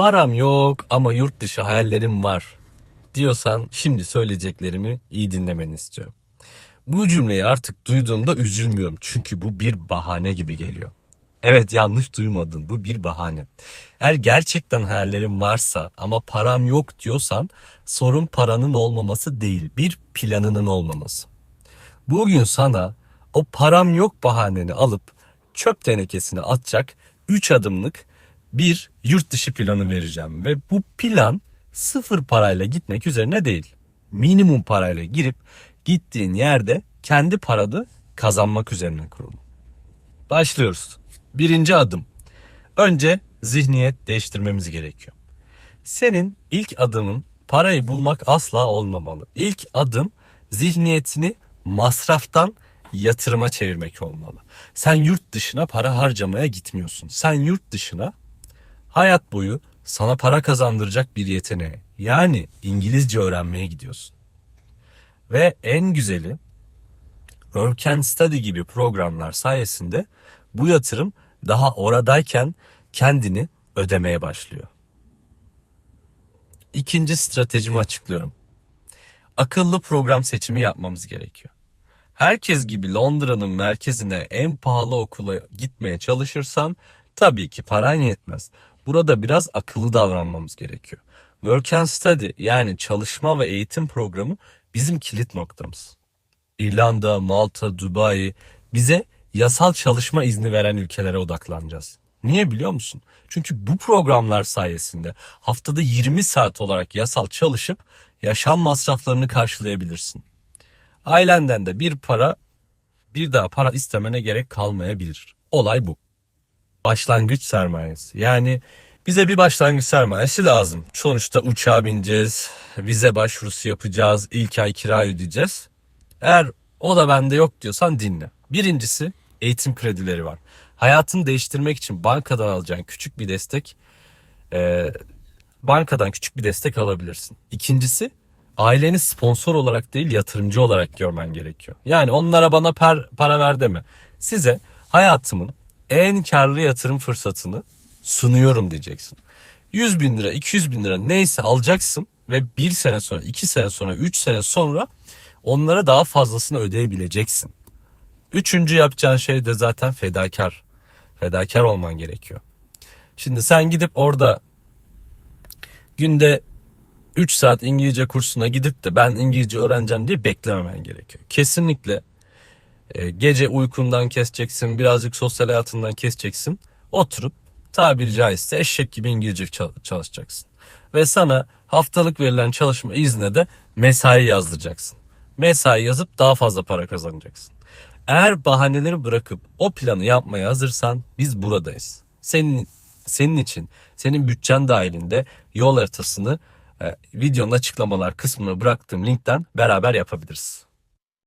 Param yok ama yurt dışı hayallerim var diyorsan şimdi söyleyeceklerimi iyi dinlemeni istiyorum. Bu cümleyi artık duyduğumda üzülmüyorum çünkü bu bir bahane gibi geliyor. Evet yanlış duymadın bu bir bahane. Eğer gerçekten hayallerin varsa ama param yok diyorsan sorun paranın olmaması değil bir planının olmaması. Bugün sana o param yok bahaneni alıp çöp tenekesine atacak 3 adımlık bir yurt dışı planı vereceğim. Ve bu plan sıfır parayla gitmek üzerine değil. Minimum parayla girip gittiğin yerde kendi paranı kazanmak üzerine kurulu. Başlıyoruz. Birinci adım. Önce zihniyet değiştirmemiz gerekiyor. Senin ilk adımın parayı bulmak asla olmamalı. İlk adım zihniyetini masraftan yatırıma çevirmek olmalı. Sen yurt dışına para harcamaya gitmiyorsun. Sen yurt dışına hayat boyu sana para kazandıracak bir yeteneğe yani İngilizce öğrenmeye gidiyorsun. Ve en güzeli Work and Study gibi programlar sayesinde bu yatırım daha oradayken kendini ödemeye başlıyor. İkinci stratejimi açıklıyorum. Akıllı program seçimi yapmamız gerekiyor. Herkes gibi Londra'nın merkezine en pahalı okula gitmeye çalışırsan tabii ki paran yetmez. Burada biraz akıllı davranmamız gerekiyor. Work and Study yani çalışma ve eğitim programı bizim kilit noktamız. İrlanda, Malta, Dubai bize yasal çalışma izni veren ülkelere odaklanacağız. Niye biliyor musun? Çünkü bu programlar sayesinde haftada 20 saat olarak yasal çalışıp yaşam masraflarını karşılayabilirsin. Ailenden de bir para bir daha para istemene gerek kalmayabilir. Olay bu. Başlangıç sermayesi. Yani bize bir başlangıç sermayesi lazım. Sonuçta uçağa bineceğiz, vize başvurusu yapacağız, ilk ay kira ödeyeceğiz. Eğer o da bende yok diyorsan dinle. Birincisi eğitim kredileri var. Hayatını değiştirmek için bankadan alacağın küçük bir destek, e, bankadan küçük bir destek alabilirsin. İkincisi aileni sponsor olarak değil yatırımcı olarak görmen gerekiyor. Yani onlara bana per, para ver deme. Size hayatımın en karlı yatırım fırsatını sunuyorum diyeceksin. 100 bin lira, 200 bin lira neyse alacaksın ve bir sene sonra, iki sene sonra, üç sene sonra onlara daha fazlasını ödeyebileceksin. Üçüncü yapacağın şey de zaten fedakar. Fedakar olman gerekiyor. Şimdi sen gidip orada günde 3 saat İngilizce kursuna gidip de ben İngilizce öğreneceğim diye beklememen gerekiyor. Kesinlikle e, gece uykundan keseceksin, birazcık sosyal hayatından keseceksin. Oturup tabiri caizse eşek gibi İngilizce çal- çalışacaksın. Ve sana haftalık verilen çalışma izne de mesai yazdıracaksın. Mesai yazıp daha fazla para kazanacaksın. Eğer bahaneleri bırakıp o planı yapmaya hazırsan biz buradayız. Senin senin için senin bütçen dahilinde yol haritasını e, videonun açıklamalar kısmına bıraktığım linkten beraber yapabiliriz.